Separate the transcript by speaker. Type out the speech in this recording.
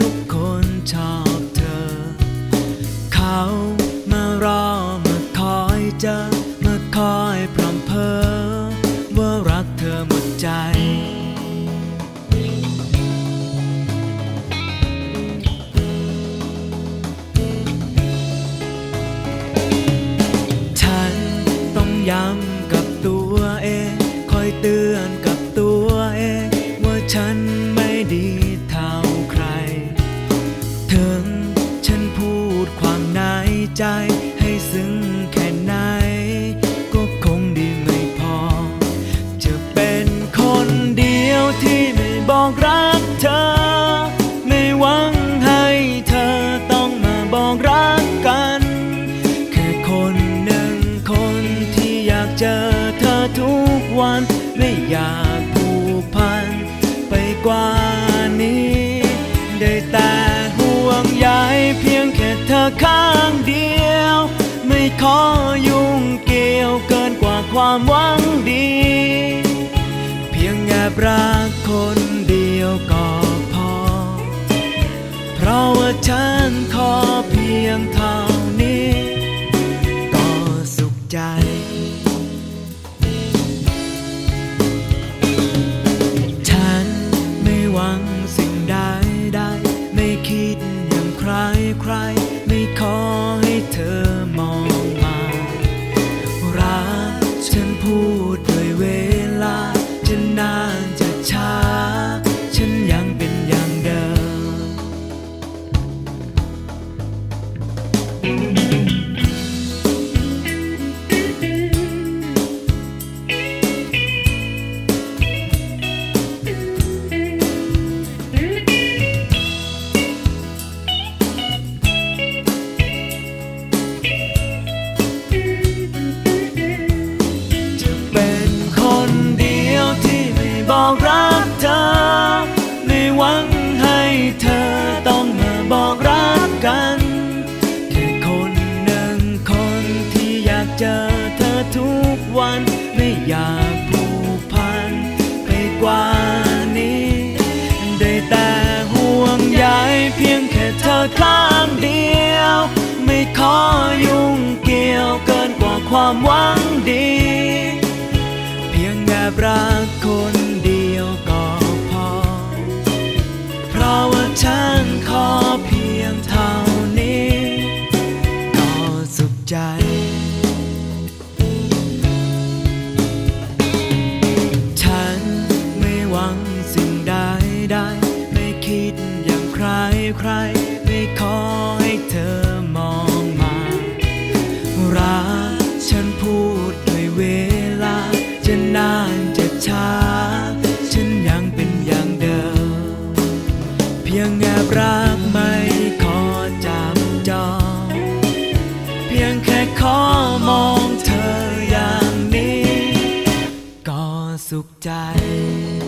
Speaker 1: ทุกคนชอบเธอ เขามารอมาคอยเจอมาคอยพรำเพอว่ารักเธอหมดใจฉันต้องย้ำ ใจให้ซึ้งแค่ไหน ก็คงดีไม่พอ จะเป็นคนเดียวที่ไม่บอกรักเธอ ไม่หวังให้เธอต้องมาบอกรักกัน แค่คนหนึ่งคนที่อยากเจอเธอทุกวัน ไม่อยากผูกพันไปกว่า ข้างเดียว ไม่ขอยุ่งเกี่ยวเกินกว่าความหวังดี เพียงแอบรักคนเดียวก็พอ เพราะว่าฉันขอเพียงเท่านี้ ก็สุขใจ เจอเธอทุกวัน ไม่อยากผูกพันไปกว่านี้ ได้แต่ห่วงใยเพียงแค่เธอข้างเดียว ไม่ขอยุ่งเกี่ยวเกินกว่าความหวังดี เพียงแอบรักคน คิดอย่างใครใครไม่ขอให้เธอมองมา รักฉันพูดด้วยเวลา จะนานจะช้า ฉันยังเป็นอย่างเดิม เพียงแอบรักไม่ขอจับจอง เพียงแค่ขอมองเธออย่างนี้ ก็สุขใจก็สุขใจ